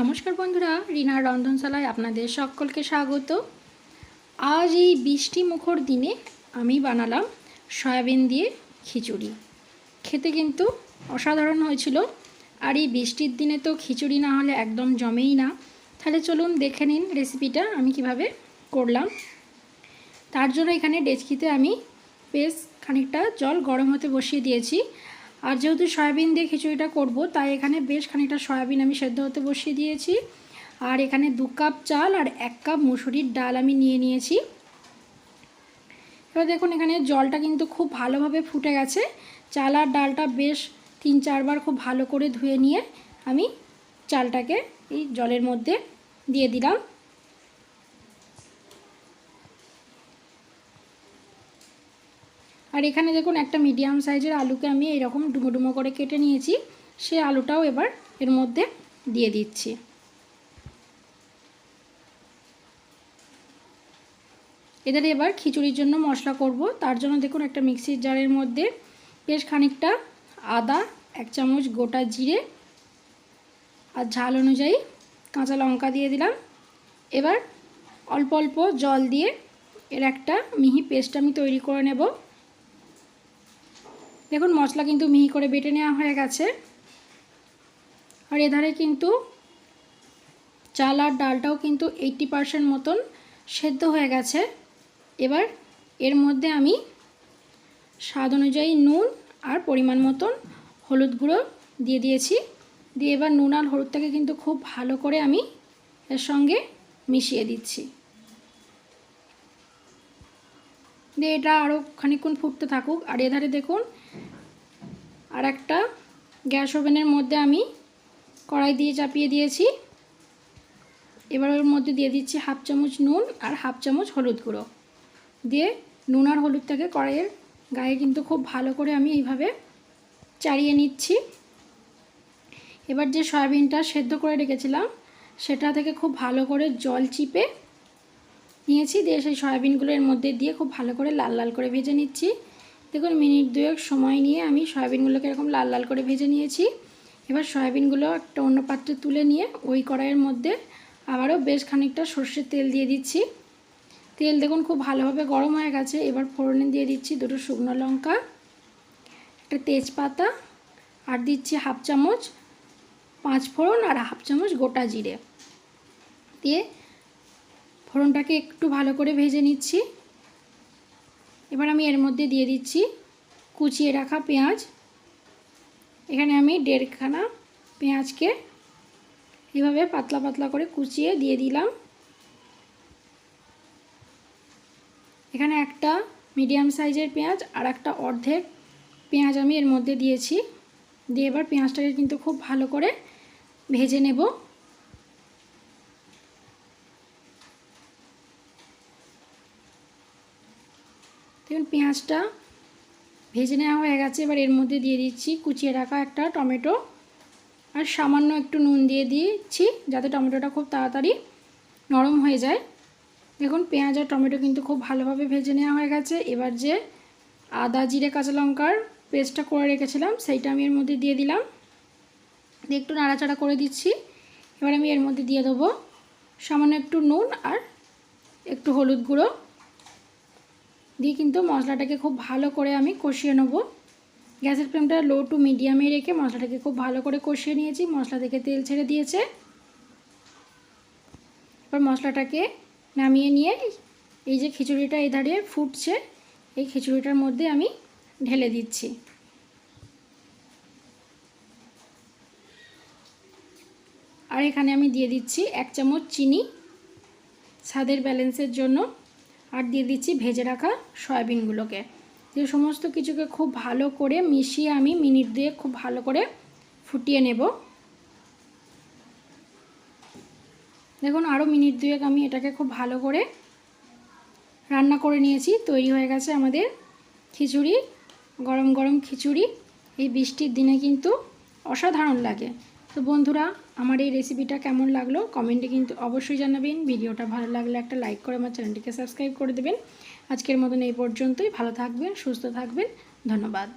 নমস্কার বন্ধুরা রিনার রন্ধনশালায় আপনাদের সকলকে স্বাগত। আজ এই বৃষ্টি মুখর দিনে আমি বানালাম সয়াবিন দিয়ে খিচুড়ি। খেতে কিন্তু অসাধারণ হয়েছিল। আর এই বৃষ্টির দিনে তো খিচুড়ি না হলে একদম জমেই না। তাহলে চলুন দেখে নিন রেসিপিটা আমি কীভাবে করলাম। তার জন্য এখানে ডেচকিতে আমি বেশ খানিকটা জল গরম হতে বসিয়ে দিয়েছি। আর যেহেতু সয়াবিন দিয়ে খিচুড়িটা করব, তাই এখানে বেশ খানিকটা সয়াবিন আমি সেদ্ধ হতে বসিয়ে দিয়েছি। আর এখানে দু কাপ চাল আর এক কাপ মুসুরির ডাল আমি নিয়ে নিয়েছি। এবার দেখুন, এখানে জলটা কিন্তু খুব ভালোভাবে ফুটে গেছে। চাল আর ডালটা বেশ তিন চারবার খুব ভালো করে ধুয়ে নিয়ে আমি চালটাকে এই জলের মধ্যে দিয়ে দিলাম। আর এখানে দেখুন একটা মিডিয়াম সাইজের আলুকে আমি এরকম ডুমো ডুমো করে কেটে নিয়েছি। সে আলুটাও এবার এর মধ্যে দিয়ে দিচ্ছি। এদের এবার খিচুড়ির জন্য মশলা করব। তার জন্য দেখুন একটা মিক্সির জারের মধ্যে বেশ খানিকটা আদা, এক চামচ গোটা জিরে আর ঝাল অনুযায়ী কাঁচা লঙ্কা দিয়ে দিলাম। এবার অল্প অল্প জল দিয়ে এর একটা মিহি পেস্ট আমি তৈরি করে নেব। দেখুন, মশলা কিন্তু মিহি করে বেটে নেওয়া হয়ে গেছে। আর এধারে কিন্তু চাল আর ডালটাও কিন্তু এইটটি পারসেন্ট মতন সেদ্ধ হয়ে গেছে। এবার এর মধ্যে আমি স্বাদ অনুযায়ী নুন আর পরিমাণ মতন হলুদ গুঁড়ো দিয়ে দিয়েছি। দিয়ে এবার নুন আর হলুদটাকে কিন্তু খুব ভালো করে আমি এর সঙ্গে মিশিয়ে দিচ্ছি। দিয়ে এটা আরও খানিকক্ষণ ফুটতে থাকুক। আর এধারে দেখুন আর একটা গ্যাস ওভেনের মধ্যে আমি কড়াই দিয়ে চাপিয়ে দিয়েছি। এবার ওর মধ্যে দিয়ে দিচ্ছি হাফ চামচ নুন আর হাফ চামচ হলুদ গুঁড়ো। দিয়ে নুন আর হলুদটাকে কড়াইয়ের গায়ে কিন্তু খুব ভালো করে আমি এইভাবে চাড়িয়ে নিচ্ছি। এবার যে সয়াবিনটা সেদ্ধ করে রেখেছিলাম, সেটা থেকে খুব ভালো করে জল চিপে নিয়েছি। দিয়ে সেই সয়াবিনগুলো এর মধ্যে দিয়ে খুব ভালো করে লাল লাল করে ভেজে নিচ্ছি। দেখুন, মিনিট দুয়েক সময় নিয়ে আমি সয়াবিনগুলোকে এরকম লাল লাল করে ভেজে নিয়েছি। এবার সয়াবিনগুলো একটা অন্য পাত্রে তুলে নিয়ে ওই কড়াইয়ের মধ্যে আবারও বেশ খানিকটা সর্ষের তেল দিয়ে দিচ্ছি। তেল দেখুন খুব ভালোভাবে গরম হয়ে গেছে। এবার ফোড়নে দিয়ে দিচ্ছি দুটো শুকনো লঙ্কা, একটা তেজপাতা, আর দিচ্ছি হাফ চামচ পাঁচ ফোড়ন আর হাফ চামচ গোটা জিরে। দিয়ে ফোড়নটাকে একটু ভালো করে ভেজে নিচ্ছি। এবার আমি এর মধ্যে দিয়ে দিচ্ছি কুচিয়ে রাখা পেঁয়াজ। এখানে আমি দেড়খানা পেঁয়াজকে এভাবে পাতলা পাতলা করে কুচিয়ে দিয়ে দিলাম। এখানে একটা মিডিয়াম সাইজের পেঁয়াজ আর একটা অর্ধেক পেঁয়াজ আমি এর মধ্যে দিয়েছি। দিয়ে এবার পেঁয়াজটাকে কিন্তু খুব ভালো করে ভেজে নেব। দেখুন পেঁয়াজটা ভেজে নেওয়া হয়ে গেছে। এবার এর মধ্যে দিয়ে দিচ্ছি, কুচিয়ে রাখা একটা টমেটো। আর সামান্য একটু নুন দিয়ে দিচ্ছি, যাতে টমেটোটা খুব তাড়াতাড়ি নরম হয়ে যায়। দেখুন, পেঁয়াজ আর টমেটো কিন্তু খুব ভালোভাবে ভেজে নেওয়া হয়ে গেছে। এবার যে আদা, জিরে, কাঁচা লঙ্কার পেস্টটা করে রেখেছিলাম, সেইটা আমি এর মধ্যে দিয়ে দিলাম। একটু নাড়াচাড়া করে দিচ্ছি। এবার আমি এর মধ্যে দিয়ে দেবো সামান্য একটু নুন আর একটু হলুদ গুঁড়ো। দিয়ে কিন্তু মশলাটাকে খুব ভালো করে আমি কষিয়ে নেব। গ্যাসের ফ্লেমটা লো টু মিডিয়ামে রেখে মশলাটাকে খুব ভালো করে কষিয়ে নিয়েছি। মশলা থেকে তেল ছেড়ে দিয়েছে। এবার মশলাটাকে নামিয়ে নিয়ে এই যে খিচুড়িটা এই ধারে ফুটছে, এই খিচুড়িটার মধ্যে আমি ঢেলে দিচ্ছি। আর এখানে আমি দিয়ে দিচ্ছি এক চামচ চিনি। স্বাদের ব্যালেন্সের জন্য আর দিয়ে দিচ্ছি ভেজে রাখা সয়াবিনগুলোকে। দিয়ে সমস্ত কিছুকে খুব ভালো করে মিশিয়ে আমি মিনিট দিয়ে খুব ভালো করে ফুটিয়ে নেব। দেখুন আরও মিনিট দুয়েক আমি এটাকে খুব ভালো করে রান্না করে নিয়েছি। তৈরি হয়ে গেছে আমাদের খিচুড়ি, গরম গরম খিচুড়ি। এই বৃষ্টির দিনে কিন্তু অসাধারণ লাগে। তো বন্ধুরা, আমার এই রেসিপিটা কেমন লাগল? কমেন্টে কিন্তু অবশ্যই জানাবেন। ভিডিওটা ভালো লাগলে একটা লাইক করে আমার চ্যানেলটিকে সাবস্ক্রাইব করে দেবেন। আজকের মতন এই পর্যন্তই। ভালো থাকবেন, সুস্থ থাকবেন। ধন্যবাদ।